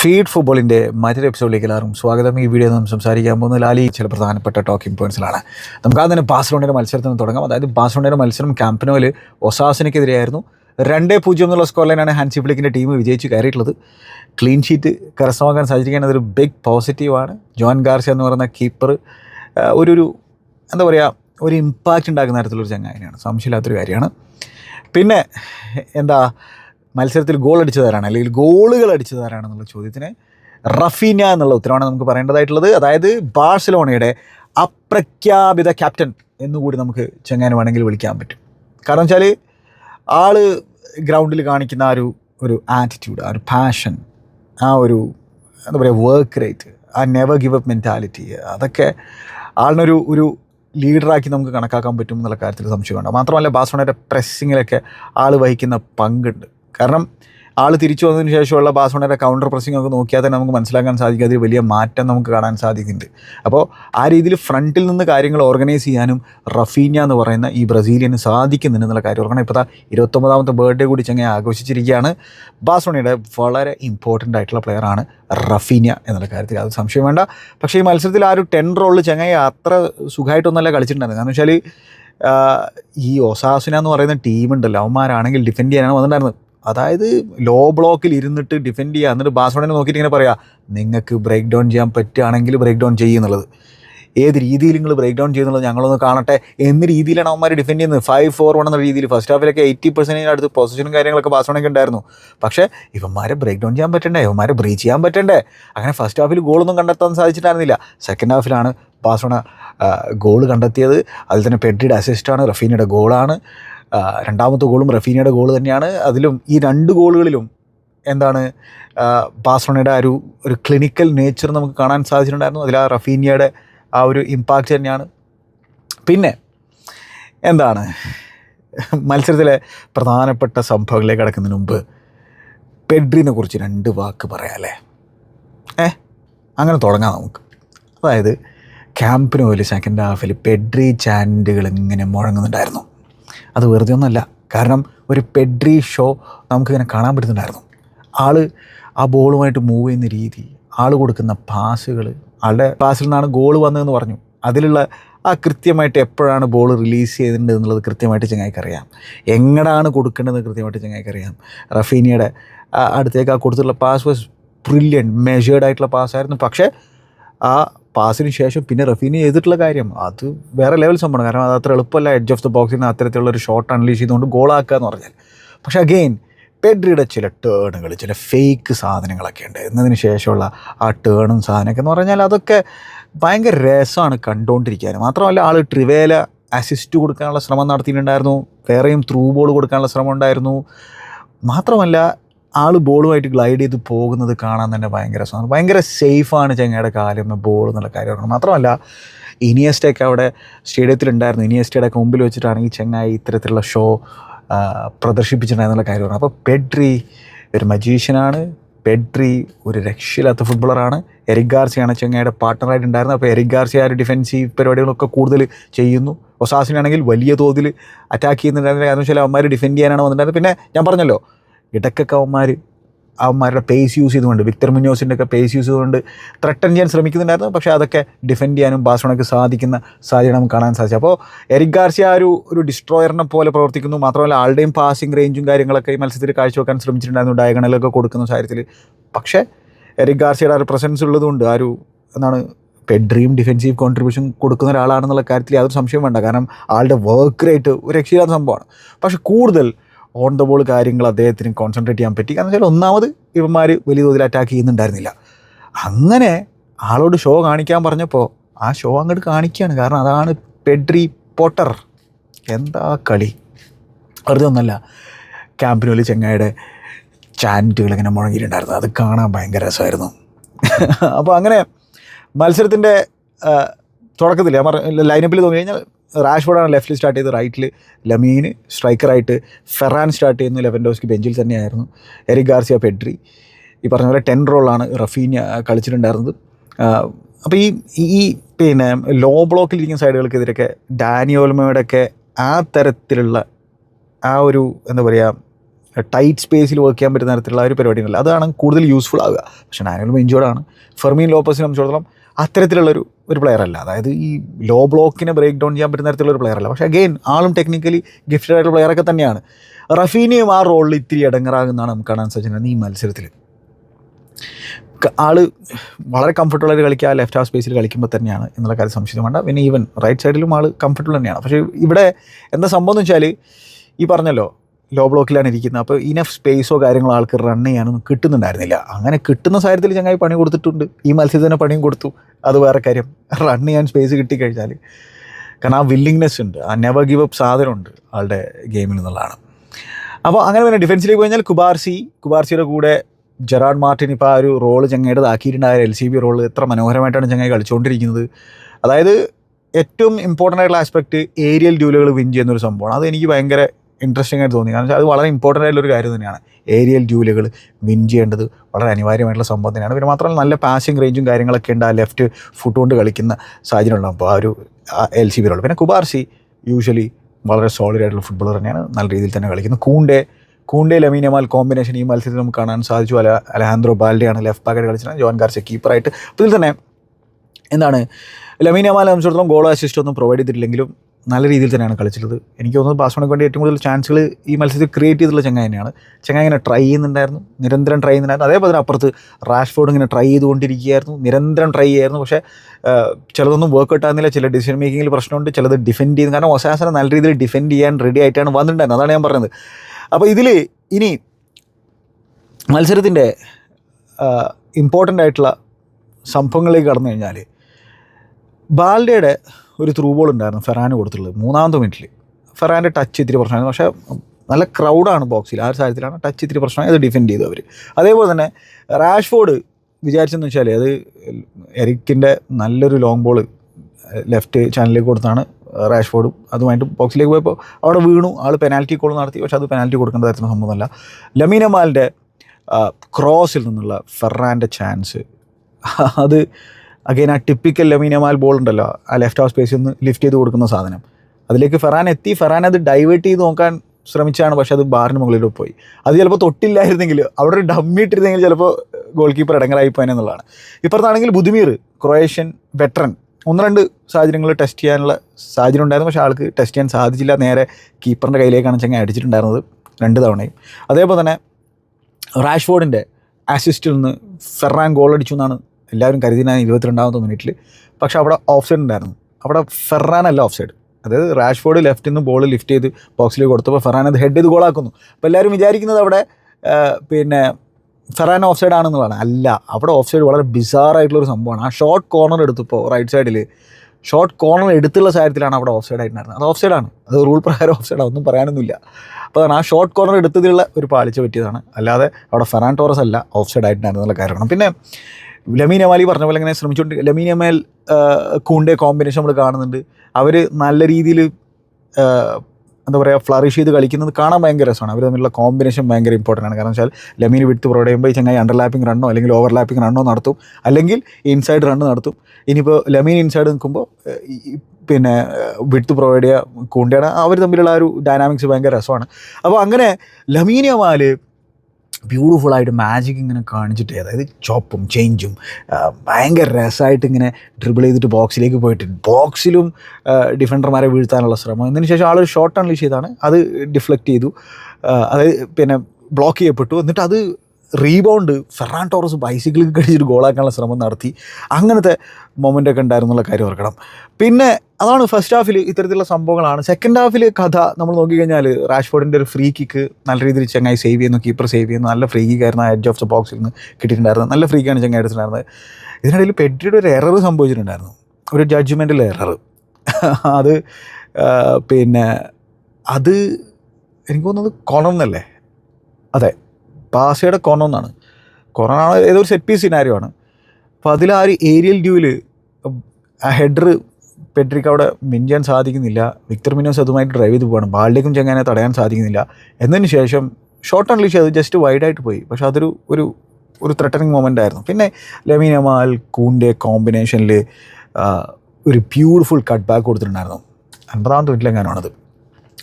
Feed ഫുട്ബോളിന്റെ മറ്റൊരു എപ്പിസോഡിലേക്ക് എല്ലാവർക്കും സ്വാഗതം. ഈ വീഡിയോ നമ്മൾ സംസാരിക്കാൻ പോകുന്ന ലാലി ചില പ്രധാനപ്പെട്ട ടോക്കിംഗ് പോയിന്റ്സിലാണ് നമുക്ക് ആദ്യം തന്നെ ബാഴ്സലോണയുടെ മത്സരത്തിന് തുടങ്ങാം. അതായത് ബാഴ്സലോണയുടെ മത്സരം ക്യാമ്പിനോയിൽ ഒസാസിനെതിരെയായിരുന്നു രണ്ട് പൂജ്യം എന്നുള്ള സ്കോർ ലൈനാണ് ഹാൻസി ഫ്ലിക്കിന്റെ ടീം വിജയിച്ച് കയറിയിട്ടുള്ളത്. ക്ലീൻ ഷീറ്റ് കരസ്ഥമാക്കാൻ സാധിച്ചിരിക്കുകയാണ് അതൊരു ബിഗ് പോസിറ്റീവാണ് ജോൺ ഗാർസ എന്ന് പറയുന്ന കീപ്പർ ഒരു ഒരു എന്താ പറയുക ഒരു ഇമ്പാക്റ്റ് ഉണ്ടാക്കുന്ന തരത്തിലൊരു ചങ്ങാതിനെയാണ് സംശയമില്ലാത്തൊരു കാര്യമാണ്. പിന്നെ എന്താ മത്സരത്തിൽ ഗോൾ അടിച്ചതാരാണ്? അല്ലെങ്കിൽ ഗോളുകൾ അടിച്ചതാരാണെന്നുള്ള ചോദ്യത്തിന് റഫീന എന്നുള്ള ഉത്തരവാണ് നമുക്ക് പറയേണ്ടതായിട്ടുള്ളത്. അതായത് ബാഴ്സലോണയുടെ അപ്രഖ്യാപിത ക്യാപ്റ്റൻ എന്നുകൂടി നമുക്ക് ചെങ്ങാൻ വേണമെങ്കിൽ വിളിക്കാൻ പറ്റും. കാരണം വെച്ചാൽ ആൾ ഗ്രൗണ്ടിൽ കാണിക്കുന്ന ആ ഒരു ഒരു ആറ്റിറ്റ്യൂഡ് ആ ഒരു പാഷൻ ആ ഒരു എന്താ പറയുക വർക്ക് റേറ്റ് ആ നെവർ ഗിവ് അപ്പ് മെന്റാലിറ്റി അതൊക്കെ ആളിനൊരു ഒരു ലീഡറാക്കി നമുക്ക് കണക്കാക്കാൻ പറ്റും എന്നുള്ള കാര്യത്തിൽ സംശയമുണ്ട്. മാത്രമല്ല ബാഴ്സലോണയുടെ പ്രസ്സിങ്ങിലൊക്കെ ആൾ വഹിക്കുന്ന പങ്കുണ്ട്. കാരണം ആൾ തിരിച്ചു വന്നതിന് ശേഷമുള്ള പാസ്വേഡിന്റെ കൗണ്ടർ പ്രസിംഗ് ഒക്കെ നോക്കിയാൽ തന്നെ നമുക്ക് മനസ്സിലാക്കാൻ സാധിക്കും. അതിൽ വലിയ മാറ്റം നമുക്ക് കാണാൻ സാധിക്കുന്നുണ്ട്. അപ്പോൾ ആ രീതിയിൽ ഫ്രണ്ടിൽ നിന്ന് കാര്യങ്ങൾ ഓർഗനൈസ് ചെയ്യാനും റഫീന എന്ന് പറയുന്ന ഈ ബ്രസീലിയന് സാധിക്കുന്നുണ്ട് എന്നുള്ള കാര്യം ഓർക്കണം ഇപ്പോൾ ഇരുപത്തൊമ്പതാമത്തെ ബർത്ത്ഡേ കൂടി ചങ്ങനെ ആഘോഷിച്ചിരിക്കുകയാണ്. ബാഴ്സലോണയുടെ വളരെ ഇമ്പോർട്ടന്റ് ആയിട്ടുള്ള പ്ലെയറാണ് റഫീന എന്നുള്ള കാര്യത്തിൽ അത് സംശയം വേണ്ട. പക്ഷേ ഈ മത്സരത്തിൽ ആ ഒരു ടെൻ റോളിൽ ചങ്ങയെ അത്ര സുഖമായിട്ടൊന്നല്ല കളിച്ചിട്ടുണ്ടായിരുന്നു കാരണം വെച്ചാൽ ഈ ഒസാസുന എന്ന് പറയുന്ന ടീമുണ്ടല്ലോ അവന്മാരാണെങ്കിൽ ഡിഫെൻഡ് ചെയ്യാനാണ് വന്നിട്ടുണ്ടായിരുന്നത്. അതായത് ലോ ബ്ലോക്കിൽ ഇരുന്നിട്ട് ഡിഫെൻഡ് ചെയ്യുക എന്നിട്ട് ബാസോണിനെ നോക്കിയിട്ട് ഇങ്ങനെ പറയാം നിങ്ങൾക്ക് ബ്രേക്ക് ഡൗൺ ചെയ്യാൻ പറ്റുകയാണെങ്കിൽ ബ്രേക്ക് ഡൗൺ ചെയ്യുന്നുള്ളത് ഏത് രീതിയിൽ നിങ്ങൾ ബ്രേക്ക് ഡൗൺ ചെയ്യുന്നുള്ളത് ഞങ്ങളൊന്ന് കാണട്ടെ. എന്ന രീതിയിലാണ് അവന്മാർ ഡിഫെൻഡ് ചെയ്യുന്നത്? ഫൈവ് ഫോർ വൺ എന്ന രീതിയിൽ. ഫസ്റ്റ് ഹാഫിലൊക്കെ എയ്റ്റി പെർസെന്റേജ് അടുത്ത് പൊസിഷനും കാര്യങ്ങളൊക്കെ ബാസോണൊക്കെ ഉണ്ടായിരുന്നു. പക്ഷേ ഇവന്മാരെ ബ്രേക്ക് ഡൗൺ ചെയ്യാൻ പറ്റണ്ടേ? ഇവന്മാരെ ബ്രീച്ച് ചെയ്യാൻ പറ്റണ്ടേ? അങ്ങനെ ഫസ്റ്റ് ഹാഫിൽ ഗോളൊന്നും കണ്ടെത്താൻ സാധിച്ചിട്ടായിരുന്നില്ല. സെക്കൻഡ് ഹാഫിലാണ് ബാസോണ ഗോൾ കണ്ടെത്തിയത്. അതിൽ തന്നെ പെഡ്രിയുടെ അസിസ്റ്റാണ് റഫീനയുടെ ഗോളാണ് രണ്ടാമത്തെ ഗോളും റഫീനയുടെ ഗോൾ തന്നെയാണ്. അതിലും ഈ രണ്ട് ഗോളുകളിലും എന്താണ് ബാസോണയുടെ ആ ഒരു ഒരു ക്ലിനിക്കൽ നേച്ചർ നമുക്ക് കാണാൻ സാധിച്ചിട്ടുണ്ടായിരുന്നു. അതിൽ ആ റഫീനിയയുടെ ആ ഒരു ഇമ്പാക്റ്റ് തന്നെയാണ്. പിന്നെ എന്താണ് മത്സരത്തിലെ പ്രധാനപ്പെട്ട സംഭവങ്ങളിലേക്ക് കടക്കുന്നതിന് മുമ്പ് പെഡ്രിനെ കുറിച്ച് രണ്ട് വാക്ക് പറയാമല്ലേ ഏ? അങ്ങനെ തുടങ്ങാം നമുക്ക്. അതായത് ക്യാമ്പിനോയിൽ സെക്കൻഡ് ഹാഫിൽ പെഡ്രി ചാൻഡുകൾ ഇങ്ങനെ മുഴങ്ങുന്നുണ്ടായിരുന്നു. അത് വെറുതെ ഒന്നല്ല. കാരണം ഒരു പെഡ്രി ഷോ നമുക്കിങ്ങനെ കാണാൻ പറ്റുന്നുണ്ടായിരുന്നു. ആൾ ആ ബോളുമായിട്ട് മൂവ് ചെയ്യുന്ന രീതി ആൾ കൊടുക്കുന്ന പാസുകൾ ആളുടെ പാസിൽ നിന്നാണ് ഗോൾ വന്നതെന്ന് പറഞ്ഞു. അതിലുള്ള ആ കൃത്യമായിട്ട് എപ്പോഴാണ് ബോൾ റിലീസ് ചെയ്തിട്ടുണ്ട് എന്നുള്ളത് കൃത്യമായിട്ട് ചങ്ങായിക്കറിയാം എങ്ങടാണ് കൊടുക്കേണ്ടതെന്ന് കൃത്യമായിട്ട് ചങ്ങായിക്കറിയാം റഫീനിയുടെ അടുത്തേക്ക് ആ കൊടുത്തിട്ടുള്ള പാസ് വാസ് ബ്രില്യൻ മെഷേർഡ് ആയിട്ടുള്ള പാസ്സായിരുന്നു പക്ഷേ ആ പാസിന് ശേഷം പിന്നെ റഫീന് ചെയ്തിട്ടുള്ള കാര്യം. അത് വേറെ ലെവൽ സംഭവമാണ്. കാരണം അത് അത്ര എളുപ്പമല്ല എഡ്ജ് ഓഫ് ദ ബോക്സിൽ നിന്ന് അത്തരത്തിലുള്ള ഒരു ഷോട്ട് അൺലീഷ് ചെയ്തുകൊണ്ട് ഗോളാക്കുക എന്ന് പറഞ്ഞാൽ. പക്ഷേ അഗെയിൻ പെഡ്രിയുടെ ചില ടേണുകൾ ചില ഫേക്ക് സാധനങ്ങളൊക്കെ ഉണ്ട്. എന്നതിന് ശേഷമുള്ള ആ ടേണും സാധനമൊക്കെ എന്ന് പറഞ്ഞാൽ അതൊക്കെ ഭയങ്കര രസമാണ് കണ്ടുകൊണ്ടിരിക്കാൻ. മാത്രമല്ല ആൾ ട്രിവേല അസിസ്റ്റ് കൊടുക്കാനുള്ള ശ്രമം നടത്തിയിട്ടുണ്ടായിരുന്നു. വേറെയും ത്രൂ ബോൾ കൊടുക്കാനുള്ള ശ്രമം ഉണ്ടായിരുന്നു. മാത്രമല്ല ആൾ ബോളുമായിട്ട് ഗ്ലൈഡ് ചെയ്ത് പോകുന്നത് കാണാൻ തന്നെ ഭയങ്കര രസമാണ്. ഭയങ്കര സേഫാണ് ചെങ്ങയുടെ കാലം ബോൾ എന്നുള്ള കാര്യം മാത്രമല്ല ഇനിയസ്റ്റൊക്കെ അവിടെ സ്റ്റേഡിയത്തിലുണ്ടായിരുന്നു. ഇനിയസ്റ്റയുടെ ഒക്കെ മുമ്പിൽ വെച്ചിട്ടാണ് ഈ ചെങ്ങായി ഇത്തരത്തിലുള്ള ഷോ പ്രദർശിപ്പിച്ചിട്ടുണ്ടായിരുന്നുള്ള കാര്യമാണ് അപ്പോൾ പെഡ്രി ഒരു മജീഷ്യനാണ് പെഡ്രി ഒരു രക്ഷയില്ലാത്ത ഫുട്ബോളറാണ് എരിക് ഗാർസിയാണ് ചെങ്ങയുടെ പാർട്ട്ണറായിട്ട് ഉണ്ടായിരുന്നത് അപ്പോൾ എരിക് ഗാർസി ആ ഒരു ഡിഫെൻസീവ് പരിപാടികളൊക്കെ കൂടുതൽ ചെയ്യുന്നു. ഒസാസിനാണെങ്കിൽ വലിയ തോതിൽ അറ്റാക്ക് ചെയ്യുന്നുണ്ടായിരുന്നില്ല. കാരണം വെച്ചാൽ അവന്മാർ ഡിഫെൻഡ് ചെയ്യാനാണ് വന്നിട്ടുണ്ടായിരുന്നത്. പിന്നെ ഞാൻ പറഞ്ഞല്ലോ ഇടയ്ക്കൊക്കെ അവന്മാർ അവന്മാരുടെ പേസ് യൂസ് ചെയ്തുകൊണ്ട് വിക്ടർ മുന്നോസിന്റെ ഒക്കെ പേസ് യൂസ് ചെയ്തുകൊണ്ട് ത്രട്ടൻ ചെയ്യാൻ ശ്രമിക്കുന്നുണ്ടായിരുന്നു. പക്ഷേ അതൊക്കെ ഡിഫെൻഡ് ചെയ്യാനും ബാഴ്സലോണയ്ക്ക് സാധിക്കുന്ന സാഹചര്യം നമുക്ക് കാണാൻ സാധിച്ചു. അപ്പോൾ എരിക് ഗാർസിയ ഒരു ഒരു ഡിസ്ട്രോയറിനെ പോലെ പ്രവർത്തിക്കുന്നു. മാത്രമല്ല ആളുടെയും പാസിംഗ് റേഞ്ചും കാര്യങ്ങളൊക്കെ ഈ മത്സരത്തിൽ കാഴ്ചവെക്കാൻ ശ്രമിച്ചിട്ടുണ്ടായിരുന്നു. ഡയഗണലൊക്കെ കൊടുക്കുന്ന സാഹചര്യത്തിൽ. പക്ഷേ എരിക് ഗാർസിയുടെ ആ ഒരു പ്രസൻസ് ഉള്ളതുകൊണ്ട് ആ ഒരു എന്താണ് പെഡ്രീം ഡിഫെൻസീവ് കോൺട്രിബ്യൂഷൻ കൊടുക്കുന്ന ഒരാളാണെന്നുള്ള കാര്യത്തിൽ യാതൊരു സംശയം വേണ്ട. കാരണം ആളുടെ വർക്ക് റേറ്റ് ഒരു രക്ഷയില്ലാത്ത സംഭവമാണ്. പക്ഷേ കൂടുതൽ ഓൺ ദ ബോൾ കാര്യങ്ങൾ അദ്ദേഹത്തിന് കോൺസെൻട്രേറ്റ് ചെയ്യാൻ പറ്റി. കാരണം വെച്ചാൽ ഒന്നാമത് ഇവന്മാർ വലിയ തോതിൽ അറ്റാക്ക് ചെയ്യുന്നുണ്ടായിരുന്നില്ല. അങ്ങനെ ആളോട് ഷോ കാണിക്കാൻ പറഞ്ഞപ്പോൾ ആ ഷോ അങ്ങോട്ട് കാണിക്കുകയാണ്. കാരണം അതാണ് പെഡ്രി പോട്ടർ. എന്താ കളി? വെറുതെ ഒന്നല്ല. ക്യാമ്പിനുള്ളിൽ ചെങ്ങായുടെ ചാന്റുകൾ ഇങ്ങനെ മുഴങ്ങിയിട്ടുണ്ടായിരുന്നു. അത് കാണാൻ ഭയങ്കര രസമായിരുന്നു. അപ്പോൾ അങ്ങനെ മത്സരത്തിന്റെ തുടക്കത്തിൽ ലൈനപ്പിൽ തോന്നി കഴിഞ്ഞാൽ റാഷ്ഫോർഡാണ് ലെഫ്റ്റിൽ സ്റ്റാർട്ട് ചെയ്ത് റൈറ്റിൽ ലമീൻ സ്ട്രൈക്കറായിട്ട് ഫെറാൻ സ്റ്റാർട്ട് ചെയ്യുന്നു. ലെവൻഡോസ്കി ബെഞ്ചിൽ തന്നെയായിരുന്നു. Eric Garcia Pedri. ഈ പറഞ്ഞ പോലെ ടെൻ റോളാണ് റഫീന കളിച്ചിട്ടുണ്ടായിരുന്നത്. അപ്പോൾ ഈ ഈ പിന്നെ ലോ ബ്ലോക്കിലിരിക്കുന്ന സൈഡുകൾക്കെതിരെയൊക്കെ ഡാനിയോൽമയുടെ ഒക്കെ ആ തരത്തിലുള്ള ആ ഒരു എന്താ പറയുക ടൈറ്റ് സ്പേസിൽ വർക്ക് ചെയ്യാൻ പറ്റുന്ന തരത്തിലുള്ള ഒരു പരിപാടി ഉണ്ടല്ലോ അതാണ് കൂടുതൽ യൂസ്ഫുൾ ആവുക. പക്ഷേ ഡാനിയോൽമ ഇഞ്ചോർഡാണ്. ഫെർമീൻ ലോപ്പസിനെ സംബന്ധിച്ചിടത്തോളം അത്തരത്തിലുള്ളൊരു ഒരു പ്ലെയർ അല്ല. അതായത് ഈ ലോ ബ്ലോക്കിനെ ബ്രേക്ക് ഡൗൺ ചെയ്യാൻ പറ്റുന്ന തരത്തിലുള്ള ഒരു പ്ലെയർ അല്ല. പക്ഷേ അഗെയിൻ ആളും ടെക്നിക്കലി ഗിഫ്റ്റഡ് ആയിട്ടുള്ള പ്ലെയറൊക്കെ തന്നെയാണ്. റഫീനിയും ആ റോളിൽ ഇത്തിരി ഇടങ്ങറാകുന്നതാണ് നമുക്ക് കാണാൻ സാധിക്കുന്നത് ഈ മത്സരത്തിൽ. ആൾ വളരെ കംഫർട്ടബിൾ ആയിട്ട് കളിക്കുക ലെഫ്റ്റ് ഹാഫ് സ്പേസിൽ കളിക്കുമ്പോൾ തന്നെയാണ് എന്നുള്ള കാര്യം സംശയം വേണ്ട. പിന്നെ ഈവൻ റൈറ്റ് സൈഡിലും ആൾ കംഫർട്ടബിൾ തന്നെയാണ്. പക്ഷേ ഇവിടെ എന്താ സംഭവം എന്ന് വെച്ചാൽ ഈ പറഞ്ഞല്ലോ ലോ ബ്ലോക്കിലാണ് ഇരിക്കുന്നത്. അപ്പോൾ ഇനഫ് സ്പേസോ കാര്യങ്ങളോ ആൾക്ക് റൺ ചെയ്യാനൊന്നും കിട്ടുന്നുണ്ടായിരുന്നില്ല. അങ്ങനെ കിട്ടുന്ന സാഹചര്യത്തിൽ ചങ്ങായി പണി കൊടുത്തിട്ടുണ്ട്. ഈ മത്സ്യത്തിന് പണിയും കൊടുത്തു. അത് വേറെ കാര്യം. റൺ ചെയ്യാൻ സ്പേസ് കിട്ടിക്കഴിഞ്ഞാൽ കാരണം ആ വില്ലിങ്നെസ് ഉണ്ട്. ആ നെവർ ഗിവ് അപ്പ് സാധനമുണ്ട് ആളുടെ ഗെയിമിൽ നിന്നുള്ളതാണ്. അപ്പോൾ അങ്ങനെ പിന്നെ ഡിഫൻസിലേക്ക് കഴിഞ്ഞാൽ കുബാർസി കുബാർസിയുടെ കൂടെ ജെറാഡ് മാർട്ടിൻ ഇപ്പോൾ ആ ഒരു റോൾ ചങ്ങയുടെ ആക്കിയിട്ടുണ്ടായ എൽ സി ബി റോൾ എത്ര മനോഹരമായിട്ടാണ് ചങ്ങായി കളിച്ചുകൊണ്ടിരിക്കുന്നത് അതായത് ഏറ്റവും ഇമ്പോർട്ടന്റ് ആയിട്ടുള്ള ആസ്പെക്ട് ഏരിയൽ ഡ്യൂലുകൾ വിൻ ചെയ്യുന്ന ഒരു സംഭവമാണ്. അത് എനിക്ക് ഭയങ്കര ഇൻട്രസ്റ്റിംഗ് ആയിട്ട് തോന്നി. കാരണം അത് വളരെ ഇമ്പോർട്ടന്റ് ആയിട്ടുള്ള ഒരു കാര്യം തന്നെയാണ്. ഏരിയൽ ജൂലുകൾ വിൻ ചെയ്യേണ്ടത് വളരെ അനിവാര്യമായിട്ടുള്ള സംഭവം തന്നെയാണ്. പിന്നെ മാത്രമല്ല നല്ല പാസിംഗ് റേഞ്ചും കാര്യങ്ങളൊക്കെ ഉണ്ട് ആ ലെഫ്റ്റ് ഫുട്ട് കൊണ്ട് കളിക്കുന്ന സാഹചര്യം ഉണ്ടാകും അപ്പോൾ ആ ഒരു എൽ സി ബി റോൾ പിന്നെ കുബാർസി യൂഷ്വലി വളരെ സോളിഡ് ആയിട്ടുള്ള ഫുട്ബോളർ തന്നെയാണ്. നല്ല രീതിയിൽ തന്നെ കളിക്കുന്നത് കൂണ്ടെ കൂണ്ടെ ലമീനമാൽ കോമ്പിനേഷൻ ഈ മത്സരത്തിൽ നമുക്ക് കാണാൻ സാധിച്ചു. അല അലഹാൻഡ്രോ ബാൽഡിയാണ് ലെഫ്റ്റ് ബാക്കായിട്ട് കളിച്ചത് ജോൻ ഗാർസിയ കീപ്പറായിട്ട് അപ്പോൾ ഇതിൽ തന്നെ എന്താണ്? ലമീനമാലെ സംബന്ധിച്ചിടത്തോളം ഗോൾ അസിസ്റ്റ് ഒന്നും പ്രൊവൈഡ് ചെയ്തിട്ടില്ലെങ്കിലും നല്ല രീതിയിൽ തന്നെയാണ് കളിച്ചത് എനിക്ക് തോന്നുന്നത് ബാസ്മണിക്ക് വേണ്ടി ഏറ്റവും കൂടുതൽ ചാൻസുകൾ ഈ മത്സരത്തിൽ ക്രിയേറ്റ് ചെയ്തിട്ടുള്ള ചെങ്ങ തന്നെയാണ്. ചെങ്ങ ഇങ്ങനെ ട്രൈ ചെയ്യുന്നുണ്ടായിരുന്നു. നിരന്തരം ട്രൈ ചെയ്യുന്നുണ്ടായിരുന്നു. അതേപോലെ തന്നെ അപ്പുറത്ത് റാഷ്ഫോർഡ് ഇങ്ങനെ ട്രൈ ചെയ്തുകൊണ്ടിരിക്കുകയായിരുന്നു. നിരന്തരം ട്രൈ ചെയ്യായിരുന്നു പക്ഷേ ചിലതൊന്നും വർക്ക് വർക്കൗട്ട് ആകുന്നില്ല. ചില ഡിസിഷൻ മേക്കിങ്ങിൽ പ്രശ്നമുണ്ട്. ചിലത് ഡിഫെൻഡ് ചെയ്യുന്നു. കാരണം ഒസാസന നല്ല രീതിയിൽ ഡിഫെൻഡ് ചെയ്യാൻ റെഡി ആയിട്ടാണ് വന്നിട്ടുണ്ടായിരുന്നത്. അതാണ് ഞാൻ പറയുന്നത് അപ്പോൾ ഇതിൽ ഇനി മത്സരത്തിന്റെ ഇമ്പോർട്ടന്റ് ആയിട്ടുള്ള സംഭവങ്ങളിലേക്ക് കടന്നു കഴിഞ്ഞാൽ ബാൽഡയുടെ ഒരു ത്രൂ ബോൾ ഉണ്ടായിരുന്നു ഫെറാന് കൊടുത്തിട്ടുള്ളത് മൂന്നാമത്തെ മിനിറ്റിൽ ഫെറാന്റെ ടച്ച് ഇത്തിരി പ്രശ്നമായിരുന്നു. പക്ഷേ നല്ല ക്രൗഡാണ് ബോക്സിൽ ആ ഒരു സാഹചര്യത്തിലാണ് ടച്ച് ഇത്തിരി പ്രശ്നമായി അത് ഡിഫെൻഡ് ചെയ്തു അവർ അതേപോലെ തന്നെ റാഷ്ഫോർഡ് വിചാരിച്ചെന്ന് വെച്ചാൽ അത് എറിക്കിന്റെ നല്ലൊരു ലോങ് ബോൾ ലെഫ്റ്റ് ചാനലിലേക്ക് കൊടുത്താണ് റാഷ്ഫോർഡും അതുമായിട്ട് ബോക്സിലേക്ക് പോയപ്പോൾ അവിടെ വീണു. ആൾ പെനാൽറ്റി കോൾ നടത്തി. പക്ഷേ അത് പെനാൽറ്റി കൊടുക്കേണ്ട തരത്തിലുള്ള സംഭവമല്ല ലമീനമാലിന്റെ ക്രോസിൽ നിന്നുള്ള ഫെറാന്റെ ചാൻസ് അത് അഗൈൻ ആ ടിപ്പിക്കൽ ലമീനമാൽ ബോൾ ഉണ്ടല്ലോ. ആ ലെഫ്റ്റ് ഹാഫ് സ്പേസിൽ നിന്ന് ലിഫ്റ്റ് ചെയ്ത് കൊടുക്കുന്ന സാധനം. അതിലേക്ക് ഫെറാൻ എത്തി. ഫെറാൻ അത് ഡൈവേർട്ട് ചെയ്ത് നോക്കാൻ ശ്രമിച്ചാണ് പക്ഷെ അത് ബാറിന് മുകളിൽ പോയി. അത് ചിലപ്പോൾ തൊട്ടില്ലായിരുന്നെങ്കിൽ അവിടെ ഒരു ഡമ്മി ഇട്ടിരുന്നെങ്കിൽ ചിലപ്പോൾ ഗോൾ കീപ്പർ ഇടങ്ങലായി പോയെന്നുള്ളതാണ് ഇപ്പുറത്താണെങ്കിൽ ബുദ്ധിമീർ ക്രൊയേഷ്യൻ വെറ്ററൻ ഒന്ന് രണ്ട് സാഹചര്യങ്ങൾ ടെസ്റ്റ് ചെയ്യാനുള്ള സാഹചര്യം ഉണ്ടായിരുന്നു. പക്ഷേ ആൾക്ക് ടെസ്റ്റ് ചെയ്യാൻ സാധിച്ചില്ല. നേരെ കീപ്പറിന്റെ കയ്യിലേക്കാണ് ചങ്ങ അടിച്ചിട്ടുണ്ടായിരുന്നത് രണ്ട് തവണയും. അതേപോലെ തന്നെ റാഷ്ഫോർഡിന്റെ അസിസ്റ്റിൽ നിന്ന് ഫെറാൻ ഗോൾ അടിച്ചു എന്നാണ് എല്ലാവരും കരുതിനാണ് ഇരുപത്തിരണ്ടാമത്തെ മിനിറ്റിൽ പക്ഷേ അവിടെ ഓഫ് സൈഡ് ഉണ്ടായിരുന്നു. അവിടെ ഫെറാൻ അല്ല ഓഫ് സൈഡ് അതായത് റാഷ്ഫോർഡ് ലെഫ്റ്റിൽ നിന്ന് ബോൾ ലിഫ്റ്റ് ചെയ്ത് ബോക്സിലേക്ക് കൊടുത്തപ്പോൾ ഫെറാൻ അത് ഹെഡ് ചെയ്ത് ഗോളാക്കുന്നു അപ്പോൾ എല്ലാവരും വിചാരിക്കുന്നത് അവിടെ പിന്നെ ഫെറാൻ ഓഫ് സൈഡ് ആണെന്നുള്ളതാണ്. അല്ല അവിടെ ഓഫ് സൈഡ് വളരെ ബിസാറായിട്ടുള്ളൊരു സംഭവമാണ്. ആ ഷോർട്ട് കോർണർ എടുത്തപ്പോൾ റൈറ്റ് സൈഡിൽ ഷോർട്ട് കോർണർ എടുത്തുള്ള സാഹചര്യത്തിലാണ് അവിടെ ഓഫ് സൈഡ് ആയിട്ടുണ്ടായിരുന്നത്. അത് ഓഫ് സൈഡാണ് അത് റൂൾ പ്രകാരം ഓഫ് സൈഡ് ഒന്നും പറയാനൊന്നുമില്ല. അപ്പോൾ അതാണ് ആ ഷോർട്ട് കോർണർ എടുത്തതിലുള്ള ഒരു പാളിച്ച പറ്റിയതാണ്. അല്ലാതെ അവിടെ ഫെറാൻ ടോറസ് അല്ല ഓഫ് സൈഡ് ആയിട്ടുണ്ടായിരുന്നുള്ള കാര്യമാണ് പിന്നെ ലമീൻ അമാലി പറഞ്ഞ പോലെ ഇങ്ങനെ ശ്രമിച്ചുകൊണ്ട് ലമീൻ മേൽ കൂണ്ടെ കോമ്പിനേഷൻ നമ്മൾ കാണുന്നുണ്ട്. അവർ നല്ല രീതിയിൽ എന്താ പറയുക ഫ്ലറിഷ് ചെയ്ത് കളിക്കുന്നത് കാണാൻ ഭയങ്കര രസമാണ്. അവർ തമ്മിലുള്ള കോമ്പിനേഷൻ ഭയങ്കര ഇമ്പോർട്ടന്റ് ആണ്. കാരണം വെച്ചാൽ ലമീൻ വിട്ട് പ്രൊവൈഡ് ചെയ്യുമ്പോൾ ചങ്ങായി അണ്ടർലാപ്പിംഗ് റണ്ണോ അല്ലെങ്കിൽ ഓവർലാപ്പിംഗ് റണ്ണോ നടത്തും. അല്ലെങ്കിൽ ഇൻസൈഡ് റണ്ണ് നടത്തും. ഇനിയിപ്പോൾ ലമീൻ ഇൻസൈഡ് നിൽക്കുമ്പോൾ പിന്നെ വിട്ട് പ്രൊവൈഡ് ചെയ്യുക കൂണ്ടിയാണ് അവർ തമ്മിലുള്ള ആ ഒരു ഡൈനാമിക്സ് ഭയങ്കര രസമാണ്. അപ്പോൾ അങ്ങനെ ലമീനിയമാൽ ബ്യൂട്ടിഫുൾ ആയിട്ട് മാജിക് ഇങ്ങനെ കാണിച്ചിട്ട് അതായത് ചോപ്പും ചേഞ്ചും ഭയങ്കര രസമായിട്ട് ഇങ്ങനെ ഡ്രിബിൾ ചെയ്തിട്ട് ബോക്സിലേക്ക് പോയിട്ട് ബോക്സിലും ഡിഫൻഡർമാരെ വീഴ്ത്താനുള്ള ശ്രമം. അതിന് ശേഷം ആളൊരു ഷോട്ട് അൺലീഷ് ചെയ്താണ്. അത് ഡിഫ്ലക്റ്റ് ചെയ്തു. അതായത് പിന്നെ ബ്ലോക്ക് ചെയ്യപ്പെട്ടു. എന്നിട്ട് അത് റീബൗണ്ട് ഫെറാൻ ടോറസ് ബൈസിക്കിളിൽ കടിച്ചിട്ട് ഗോളാക്കാനുള്ള ശ്രമം നടത്തി. അങ്ങനത്തെ മൊമെന്റ് ഒക്കെ ഉണ്ടായിരുന്നുള്ള കാര്യം ഓർക്കണം. പിന്നെ അതാണ് ഫസ്റ്റ് ഹാഫിൽ ഇത്തരത്തിലുള്ള സംഭവങ്ങളാണ്. സെക്കൻഡ് ഹാഫിൽ കഥ നമ്മൾ നോക്കിക്കഴിഞ്ഞാൽ റാഷ്ഫോർഡിന്റെ ഒരു ഫ്രീ കിക്ക് നല്ല രീതിയിൽ ചങ്ങായി സേവ് ചെയ്യുന്നു കീപ്പർ സേവ് ചെയ്യുന്നു. നല്ല ഫ്രീ കിക്കായിരുന്നു എഡ്ജ് ഓഫ് ദ ബോക്സിൽ നിന്ന് കിട്ടിയിട്ടുണ്ടായിരുന്നു നല്ല ഫ്രീ ആണ് ചങ്ങായി എടുത്തിട്ടുണ്ടായിരുന്നത്. ഇതിനിടയിൽ പെഡ്രിയുടെ ഒരു എറർ സംഭവിച്ചിട്ടുണ്ടായിരുന്നു. ഒരു ജഡ്ജ്മെന്റിലെ എറർ അത് പിന്നെ അത് എനിക്ക് തോന്നുന്നത് കൊണമെന്നല്ലേ അതെ. പാസയുടെ കൊണമെന്നാണ് കൊറോണ ഏതൊരു സെറ്റ് പീസ് സിനാരിയോ ആണ്. അപ്പോൾ അതിൽ ആ ഒരു ഏരിയൽ ഡ്യൂവിൽ ആ ഹെഡർ പെട്രിക്ക് അവിടെ മിൻ ചെയ്യാൻ സാധിക്കുന്നില്ല. വിക്ടർ മിനോസ് അതുമായിട്ട് ഡ്രൈവ് ചെയ്ത് പോവാണ്. ബാളിലേക്കും ചെങ്ങനെ തടയാൻ സാധിക്കുന്നില്ല. എന്നതിന് ശേഷം ഷോർട്ട് അൺലീഷ് അത് ജസ്റ്റ് വൈഡായിട്ട് പോയി. പക്ഷെ അതൊരു ഒരു ഒരു ത്രട്ടനിങ് മൊമെന്റ് ആയിരുന്നു. പിന്നെ ലമീനമാൽ കൂന്റെ കോമ്പിനേഷനിൽ ഒരു ബ്യൂട്ടിഫുൾ കട്ട് ബാക്ക് കൊടുത്തിട്ടുണ്ടായിരുന്നു. അൻപതാമത്തെ മിനിറ്റിലെങ്ങാനാണത്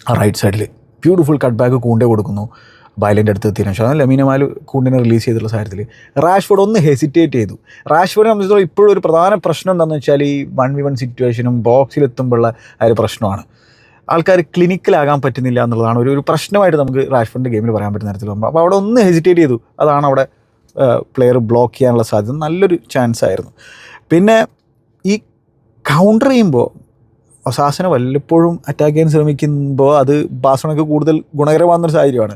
ആ റൈറ്റ് സൈഡിൽ ബ്യൂട്ടിഫുൾ കട്ട് ബാക്ക് കൂണ്ടേ കൊടുക്കുന്നു. ബൈലന്റെ അടുത്ത് എത്തിയതിനു ശേഷം. ലമീനമാൽ കൂണ്ടിനെ റിലീസ് ചെയ്തിട്ടുള്ള സാഹചര്യത്തിൽ റാഷ്ഫോർഡ് ഒന്ന് ഹെസിറ്റേറ്റ് ചെയ്തു. റാഷ്ഫോർഡിനെ സംബന്ധിച്ചിടത്തോളം ഇപ്പോഴും ഒരു പ്രധാന പ്രശ്നം എന്താണെന്ന് വെച്ചാൽ ഈ വൺ വി വൺ സിറ്റുവേഷനും ബോക്സിലെത്തുമ്പോഴുള്ള ആ ഒരു പ്രശ്നമാണ്. ആൾക്കാർ ക്ലിനിക്കലാകാൻ പറ്റുന്നില്ല എന്നുള്ളതാണ് ഒരു ഒരു പ്രശ്നമായിട്ട് നമുക്ക് റാഷ്ഫോർഡിന്റെ ഗെയിമിൽ പറയാൻ പറ്റുന്ന തരത്തിൽ അപ്പോൾ അവിടെ ഒന്ന് ഹെസിറ്റേറ്റ് ചെയ്തു. അതാണ് അവിടെ പ്ലെയർ ബ്ലോക്ക് ചെയ്യാനുള്ള സാധ്യത. നല്ലൊരു ചാൻസ് ആയിരുന്നു. പിന്നെ ഈ കൗണ്ടർ ചെയ്യുമ്പോൾ ഒസാസിനെ വല്ലപ്പോഴും അറ്റാക്ക് ചെയ്യാൻ ശ്രമിക്കുമ്പോൾ അത് ബാസണക്ക് കൂടുതൽ ഗുണകരമാകുന്നൊരു സാഹചര്യമാണ്.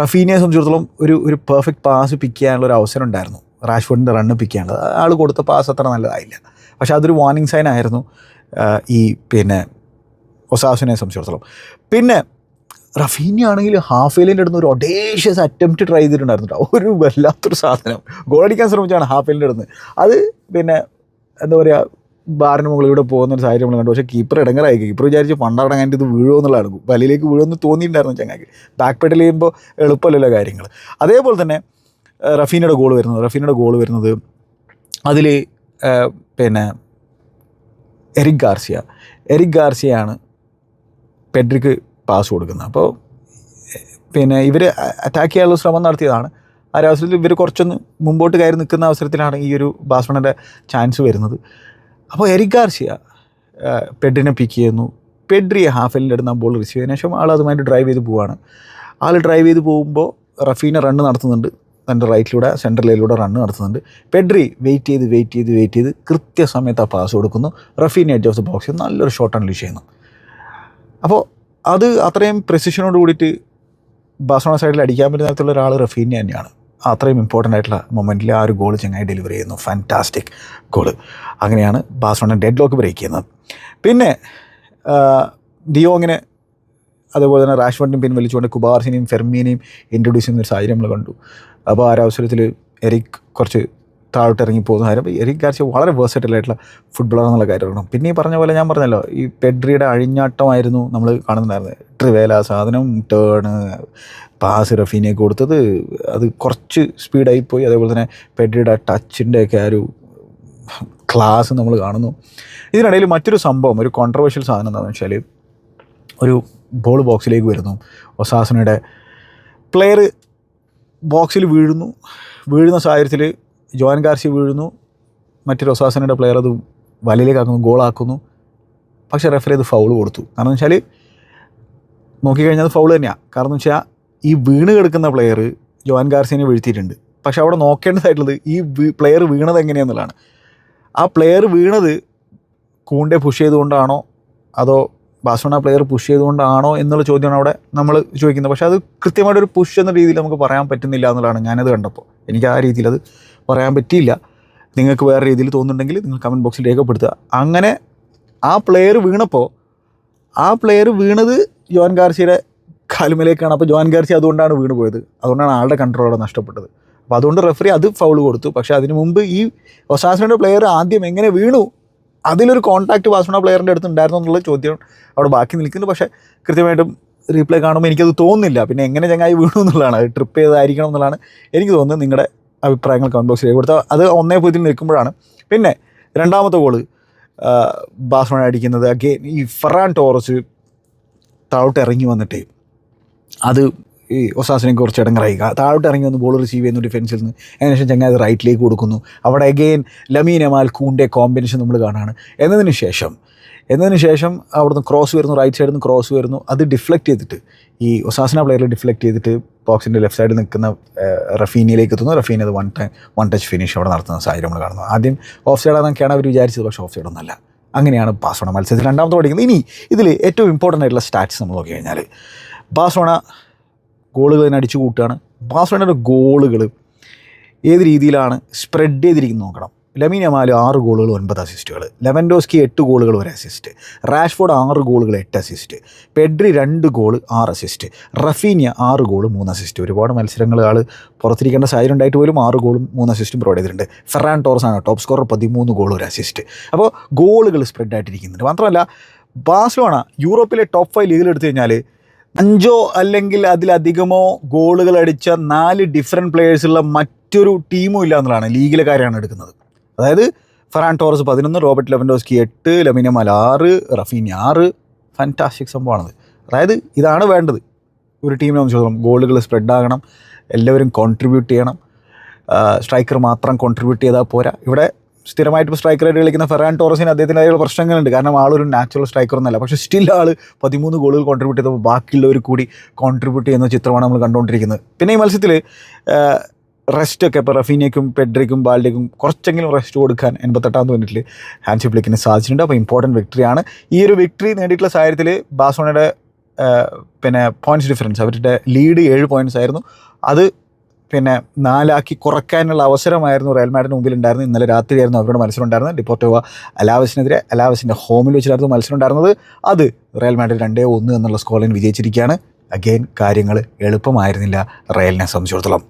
റഫീനിയെ സംബന്ധിച്ചിടത്തോളം ഒരു ഒരു പെർഫെക്റ്റ് പാസ് പിക്ക് ചെയ്യാനുള്ള ഒരു അവസരം ഉണ്ടായിരുന്നു. റാഷ്ഫോർഡിന്റെ റണ്ണ് പിക്ക് ചെയ്യാനുള്ളത് ആൾ കൊടുത്ത പാസ് അത്ര നല്ലതായില്ല. പക്ഷേ അതൊരു വാർണിംഗ് സൈൻ ആയിരുന്നു ഈ പിന്നെ ഒസാസിനെ സംബന്ധിച്ചിടത്തോളം. പിന്നെ റഫീനി ആണെങ്കിൽ ഹാഫ് വെയിലിന്റെ അടുത്ത് ഒരു ഒഡേഷ്യസ് അറ്റംപ്റ്റ് ട്രൈ ചെയ്തിട്ടുണ്ടായിരുന്നു ട്ടോ. ഒരു വല്ലാത്തൊരു സാധനം. ഗോളടിക്കാൻ ശ്രമിച്ചാണ് ഹാഫ് വെയിലിന്റെ അടുത്ത് അത് പിന്നെ എന്താ പറയുക ബാറിന് മുകളിലൂടെ പോകുന്ന ഒരു സാഹചര്യം നമ്മൾ കണ്ടു. പക്ഷേ കീപ്പർ ഇടങ്ങറായി. കീപ്പർ വിചാരിച്ച് കഴിഞ്ഞിട്ട് ഇത് വീഴുമോ എന്നുള്ളതാണ് വലയിലേക്ക് വീഴുമെന്ന് തോന്നിയിട്ടുണ്ടായിരുന്നു ചങ്ങാക്ക് ബാക്ക് പെഡൽ ചെയ്യുമ്പോൾ എളുപ്പമല്ലല്ലോ കാര്യങ്ങൾ. അതേപോലെ തന്നെ റഫീനയുടെ ഗോൾ വരുന്നത്. റഫീനയുടെ ഗോൾ വരുന്നത് അതിൽ പിന്നെ എറിക് ഗാർസിയ. എറിക് ഗാർസിയാണ് പെഡ്രിക്ക് പാസ് കൊടുക്കുന്നത്. അപ്പോൾ പിന്നെ ഇവർ അറ്റാക്ക് ചെയ്യാനുള്ള ശ്രമം നടത്തിയതാണ്. ആ അവസരത്തിൽ ഇവർ കുറച്ചൊന്ന് മുമ്പോട്ട് കയറി നിൽക്കുന്ന അവസരത്തിലാണ് ഈ ഒരു ബാസ്മണിന്റെ ചാൻസ് വരുന്നത്. അപ്പോൾ എരിക്കാർഷിയ പെഡിനെ പിക്ക് ചെയ്യുന്നു. പെഡ്രിയെ ഹാഫലിന്റെ അടുത്ത് ആ ബോൾ റിസീവ് ചെയ്തതിനു ശേഷം ആൾ അതുമായിട്ട് ഡ്രൈവ് ചെയ്ത് പോവുകയാണ് ആൾ ഡ്രൈവ് ചെയ്ത് പോകുമ്പോൾ റഫീനെ റണ്ണ് നടത്തുന്നുണ്ട്. തന്റെ റൈറ്റിലൂടെ സെൻട്രൽ ലൈനിലൂടെ റണ്ണ് നടത്തുന്നുണ്ട്. പെഡ്രി വെയിറ്റ് ചെയ്ത് വെയിറ്റ് ചെയ്ത് വെയിറ്റ് ചെയ്ത് കൃത്യസമയത്ത് ആ പാസ് കൊടുക്കുന്നു. Raphinha edge of the box നല്ലൊരു ഷോട്ട് അൺലീഷ് ചെയ്യുന്നു. അപ്പോൾ അത് അത്രയും പ്രെസിഷനോട് കൂടിയിട്ട് ബാസോണ സൈഡിൽ അടിക്കാൻ പറ്റുന്ന തരത്തിലുള്ള ഒരാൾ റഫീനെ തന്നെയാണ്. അത്രയും ഇമ്പോർട്ടന്റ് ആയിട്ടുള്ള മൊമെന്റിൽ ആ ഒരു ഗോൾ ചങ്ങായി ഡെലിവറി ചെയ്യുന്നു. ഫാന്റാസ്റ്റിക് ഗോൾ അങ്ങനെയാണ് ബാസോണ ഡെഡ് ലോക്ക് ബ്രേക്ക് ചെയ്യുന്നത്. പിന്നെ ഡിയോങ്ങിന് അതുപോലെ തന്നെ റാഷ്വണ്ടിനും പിൻവലിച്ചുകൊണ്ട് കുബാർസിനെയും ഫെർമീനെയും ഇൻട്രൊഡ്യൂസ് ചെയ്യുന്ന ഒരു സാഹചര്യം നമ്മൾ കണ്ടു. അപ്പോൾ ആ ഒരു അവസരത്തിൽ എറിക് കുറച്ച് താഴോട്ട് ഇറങ്ങി പോകുന്ന കാര്യം. എറിക് ഗാർസിയ വളരെ വേഴ്സറ്റൽ ആയിട്ടുള്ള ഫുട്ബോളർ എന്നുള്ള കാര്യമാണ്. പിന്നെ ഈ പറഞ്ഞ പോലെ ഞാൻ പറഞ്ഞല്ലോ ഈ പെഡ്രിയുടെ അഴിഞ്ഞാട്ടമായിരുന്നു നമ്മൾ കാണുന്നുണ്ടായിരുന്നത് ട്രിവേല സാധനം ടേണ് പാസ് റഫീനെ കൊടുത്തത് അത് കുറച്ച് സ്പീഡായി പോയി അതേപോലെ തന്നെ പെഡ്രിയുടെ ടച്ചിന്റെയൊക്കെ ആ ഒരു ക്ലാസ് നമ്മൾ കാണുന്നു. ഇതിനിടയിൽ മറ്റൊരു സംഭവം ഒരു കോൺട്രവേഴ്ഷ്യൽ സാധനം എന്താണെന്ന് വെച്ചാൽ ഒരു ബോൾ ബോക്സിലേക്ക് വരുന്നു. ഒസാസനയുടെ പ്ലെയർ ബോക്സിൽ വീഴുന്നു. വീഴുന്ന സാഹചര്യത്തിൽ ജോൻ ഗാർസി വീഴുന്നു. മറ്റൊരു ഒസാസനയുടെ പ്ലെയർ അത് വലയിലേക്ക് വലയിലേക്കാക്കുന്നു ഗോളാക്കുന്നു പക്ഷേ റെഫറി അത് ഫൗൾ കൊടുത്തു. കാരണം വെച്ചാൽ നോക്കിക്കഴിഞ്ഞാൽ അത് ഫൗൾ തന്നെയാണ് കാരണം വെച്ചാൽ ഈ വീണ് കിടക്കുന്ന പ്ലെയർ ജോൻ ഗാർസിനെ വീഴ്ത്തിയിട്ടുണ്ട്. പക്ഷെ അവിടെ നോക്കേണ്ടതായിട്ടുള്ളത് ഈ പ്ലെയർ വീണത് എങ്ങനെയാണെന്നുള്ളതാണ് ആ പ്ലെയർ വീണത് കൂണ്ടെ പുഷ് ചെയ്തുകൊണ്ടാണോ അതോ ബാസോണ പ്ലെയർ പുഷ് ചെയ്തുകൊണ്ടാണോ എന്നുള്ള ചോദ്യമാണ് അവിടെ നമ്മൾ ചോദിക്കുന്നത്. പക്ഷേ അത് കൃത്യമായിട്ടൊരു പുഷ് എന്ന രീതിയിൽ നമുക്ക് പറയാൻ പറ്റുന്നില്ല എന്നുള്ളതാണ് ഞാനത് കണ്ടപ്പോൾ. എനിക്ക് ആ രീതിയിൽ അത് പറയാൻ പറ്റിയില്ല. നിങ്ങൾക്ക് വേറെ രീതിയിൽ തോന്നുന്നുണ്ടെങ്കിൽ നിങ്ങൾ കമന്റ് ബോക്സിൽ രേഖപ്പെടുത്തുക. അങ്ങനെ ആ പ്ലെയർ വീണപ്പോൾ ആ പ്ലെയർ വീണത് ജോൻ ഗാർസിയുടെ കാലുമേലേക്കാണ്. അപ്പോൾ ജോൻ ഗാർസി അതുകൊണ്ടാണ് വീണ് പോയത്. അതുകൊണ്ടാണ് ആളുടെ കൺട്രോൾ അവിടെ നഷ്ടപ്പെട്ടത്. അപ്പോൾ അതുകൊണ്ട് റെഫറി അത് ഫൗൾ കൊടുത്തു. പക്ഷേ അതിന് മുമ്പ് ഈ ഒസാസിനോട് പ്ലെയർ ആദ്യം എങ്ങനെ വീണു അതിലൊരു കോൺടാക്റ്റ് വാസുണ പ്ലെയറിന്റെ അടുത്ത് ഉണ്ടായിരുന്നു എന്നുള്ള ചോദ്യം അവിടെ ബാക്കി നിൽക്കുന്നു. പക്ഷേ കൃത്യമായിട്ടും റീപ്ലേ കാണുമ്പോൾ എനിക്കത് തോന്നുന്നില്ല. പിന്നെ എങ്ങനെ ചങ്ങായി വീണു എന്നുള്ളതാണ്. ട്രിപ്പ് ചെയ്തായിരിക്കണം എന്നുള്ളതാണ് എനിക്ക് തോന്നുന്നത്. നിങ്ങളുടെ അഭിപ്രായങ്ങൾ കമന്റ് ബോക്സിൽ കൊടുത്ത അത് ഒന്നേ പൂജ്യത്തിൽ നിൽക്കുമ്പോഴാണ്. പിന്നെ രണ്ടാമത്തെ ഗോൾ ബാസ്മണ അടിക്കുന്നത്. അഗെയിൻ ഈ ഫറാൻ ടോറസ് താഴോട്ട് ഇറങ്ങി വന്നിട്ട് അത് ഈ ഒസാസിനെ കുറച്ച് ഇടങ്ങറായി. താഴോട്ട് ഇറങ്ങി വന്ന് ബോൾ റിസീവ് ചെയ്യുന്നു ഡിഫൻസിൽ നിന്ന് അതിനുശേഷം ചങ്ങായി അത് റൈറ്റിലേക്ക് കൊടുക്കുന്നു. അവിടെ അഗെയിൻ ലമീൻ എമാൽ കൂന്റെ കോമ്പിനേഷൻ നമ്മൾ കാണുകയാണ് എന്നതിന് ശേഷം എന്നതിന് ശേഷം അവിടുന്ന് ക്രോസ് വരുന്നു റൈറ്റ് സൈഡിൽ നിന്ന് ക്രോസ് വരുന്നു. അത് ഡിഫ്ലക്റ്റ് ചെയ്തിട്ട് ഈ ഒസാസിന പ്ലെയറിൽ ഡിഫ്ലക്റ്റ് ചെയ്തിട്ട് ബോക്സിന്റെ ലെഫ്റ്റ് സൈഡിൽ നിൽക്കുന്ന റഫീനിയിലേക്ക് എത്തുന്നു. റഫീൻ അത് one time one touch finish അവിടെ നടത്തുന്ന സാഹചര്യം നമ്മൾ കാണുന്നു. ആദ്യം ഓഫ് സൈഡാണെന്നൊക്കെയാണ് അവർ വിചാരിച്ചത് പക്ഷേ ഓഫ് സൈഡൊന്നുമല്ല അങ്ങനെയാണ് പാസ് വേണം മത്സരത്തിൽ രണ്ടാമത്തെ പഠിക്കുന്നത്. ഇനി ഇതിൽ ഏറ്റവും ഇമ്പോർട്ടന്റ് ആയിട്ടുള്ള സ്റ്റാറ്റ്സ് നമ്മൾ നോക്കി കഴിഞ്ഞാൽ ബാഴ്സലോണ ഗോളുകൾ തന്നെ അടിച്ചു കൂട്ടുകയാണ്. ബാഴ്സലോണയുടെ ഗോളുകൾ ഏത് രീതിയിലാണ് സ്പ്രെഡ് ചെയ്തിരിക്കുന്നത് നോക്കണം. ലമീൻ അമാൽ ആറ് ഗോളുകൾ ഒൻപത് അസിസ്റ്റുകൾ ലെവൻഡോസ്കി എട്ട് ഗോളുകൾ ഒരു അസിസ്റ്റ് റാഷ്ഫോർഡ് ആറ് ഗോളുകൾ എട്ട് അസിസ്റ്റ് പെഡ്രി രണ്ട് ഗോൾ ആറ് അസിസ്റ്റ് റഫീനിയ ആറ് ഗോൾ മൂന്ന് അസിസ്റ്റ് ഒരുപാട് മത്സരങ്ങൾ ആൾ പുറത്തിരിക്കേണ്ട സാഹചര്യം ഉണ്ടായിട്ട് പോലും ആറ് ഗോളും മൂന്ന് അസിസ്റ്റും പ്രൊവൈഡ് ചെയ്തിട്ടുണ്ട്. ഫെറാൻ ടോറസ് ആണ് ടോപ്പ് സ്കോറർ പതിമൂന്ന് ഗോൾ ഒരു അസിസ്റ്റ് അപ്പോൾ ഗോളുകൾ സ്പ്രെഡ് ആയിട്ടിരിക്കുന്നുണ്ട്. മാത്രമല്ല ബാഴ്സലോണ യൂറോപ്പിലെ ടോപ്പ് ഫൈവ് ലീഗിൽ എടുത്തു കഴിഞ്ഞാൽ അഞ്ചോ അല്ലെങ്കിൽ അതിലധികമോ ഗോളുകൾ അടിച്ച നാല് ഡിഫറെന്റ് പ്ലേയേഴ്സുള്ള മറ്റൊരു ടീമും ഇല്ല എന്നുള്ളതാണ് ലീഗിലെ കാര്യമാണ് എടുക്കുന്നത്. അതായത് ഫെറാൻ ടോറസ് പതിനൊന്ന് റോബർട്ട് ലെവൻഡോസ്കി എട്ട് ലമിനമൽ ആറ് റഫീൻ ആറ്. ഫാന്റാസ്റ്റിക് സംഭവമാണത്. അതായത് ഇതാണ് വേണ്ടത്. ഒരു ടീമിനെ സംബന്ധിച്ചിടത്തോളം ഗോളുകൾ സ്പ്രെഡ് ആകണം. എല്ലാവരും കോൺട്രിബ്യൂട്ട് ചെയ്യണം. സ്ട്രൈക്കർ മാത്രം കോൺട്രിബ്യൂട്ട് ചെയ്താൽ പോരാ. ഇവിടെ സ്ഥിരമായിട്ട് ഇപ്പോൾ സ്ട്രൈക്കറായിട്ട് കളിക്കുന്ന ഫെറാൻ ടോറസിന് അദ്ദേഹത്തിന്റെതായുള്ള പ്രശ്നങ്ങളുണ്ട്. കാരണം ആളൊരു നാച്ചുറൽ സ്ട്രൈക്കർ ഒന്നല്ല. പക്ഷേ സ്റ്റിൽ ആൾ പതിമൂന്ന് ഗോളുകൾ കോൺട്രിബ്യൂട്ട് ചെയ്തപ്പോൾ ബാക്കിയുള്ളവർ കൂടി കോൺട്രിബ്യൂട്ട് ചെയ്യുന്ന ചിത്രമാണ് നമ്മൾ കണ്ടുകൊണ്ടിരിക്കുന്നത്. പിന്നെ ഈ മത്സരത്തിൽ റെസ്റ്റ് ഒക്കെ ഇപ്പോൾ റഫീനയ്ക്കും പെഡ്രിക്കും ബാൽഡിക്കും കുറച്ചെങ്കിലും റെസ്റ്റ് കൊടുക്കാൻ എൺപത്തെട്ടാം മിനിറ്റിൽ ഹാൻസി ഫ്ലിക്കിന് സാധിച്ചിട്ടുണ്ട്. അപ്പോൾ ഇമ്പോർട്ടന്റ് വിക്ടറിയാണ് ഈ ഒരു വിക്ടറി നേടിയിട്ടുള്ള സാഹചര്യത്തിൽ ബാസോണയുടെ പിന്നെ പോയിന്റ്സ് ഡിഫറൻസ് അവരുടെ ലീഡ് ഏഴ് പോയിന്റ്സ് ആയിരുന്നു. അത് പിന്നെ നാലാക്കി കുറയ്ക്കാനുള്ള അവസരമായിരുന്നു റയൽ മാഡിന് മുമ്പിൽ ഉണ്ടായിരുന്നത് ഇന്നലെ രാത്രിയായിരുന്നു അവരുടെ മത്സരം ഉണ്ടായിരുന്നത് ഡിപ്പോർട്ടോവ അലാവസിനെതിരെ അലാവസിന്റെ ഹോമിൽ വെച്ചിട്ടായിരുന്നു മത്സരം ഉണ്ടായിരുന്നത് അത് റയൽ മാഡിൽ രണ്ടേ ഒന്ന് എന്നുള്ള സ്കോറിൽ വിജയിച്ചിരിക്കുകയാണ്. അഗെയിൻ കാര്യങ്ങൾ എളുപ്പമായിരുന്നില്ല റയലിനെ സംബന്ധിച്ചിടത്തോളം.